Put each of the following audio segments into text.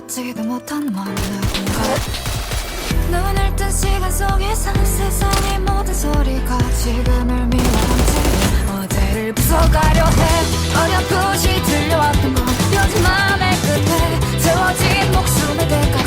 받지도 못한 맘 누군가. 눈을 뜬 시간 속에서 세상의 모든 소리가 지금을 미워한지 어제를 부숴가려 해. 어렴풋이 들려왔던 건 요즘 마음의 끝에 세워진 목숨의 대가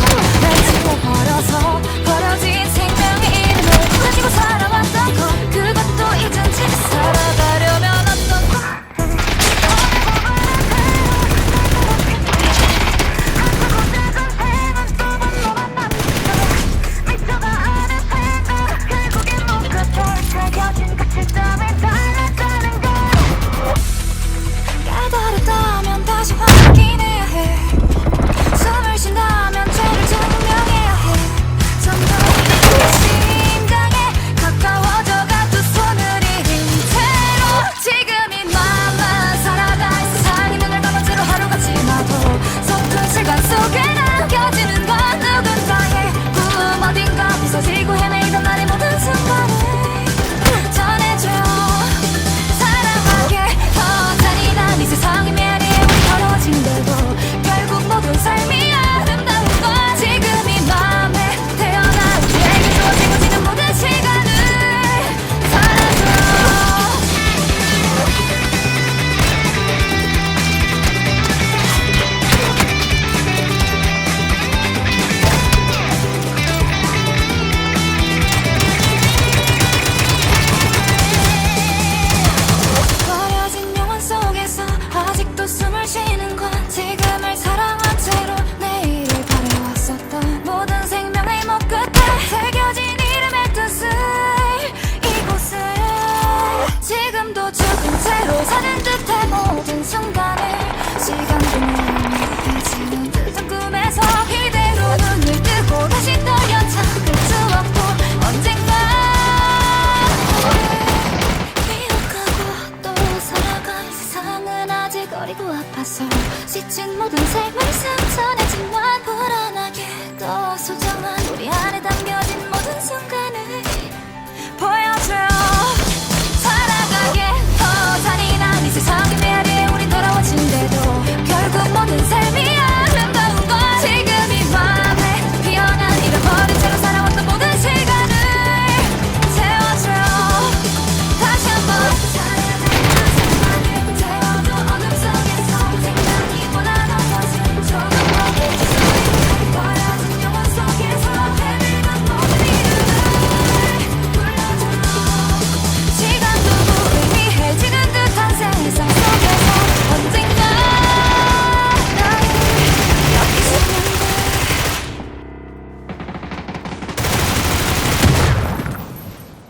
사는 듯해 모든 순간을 시간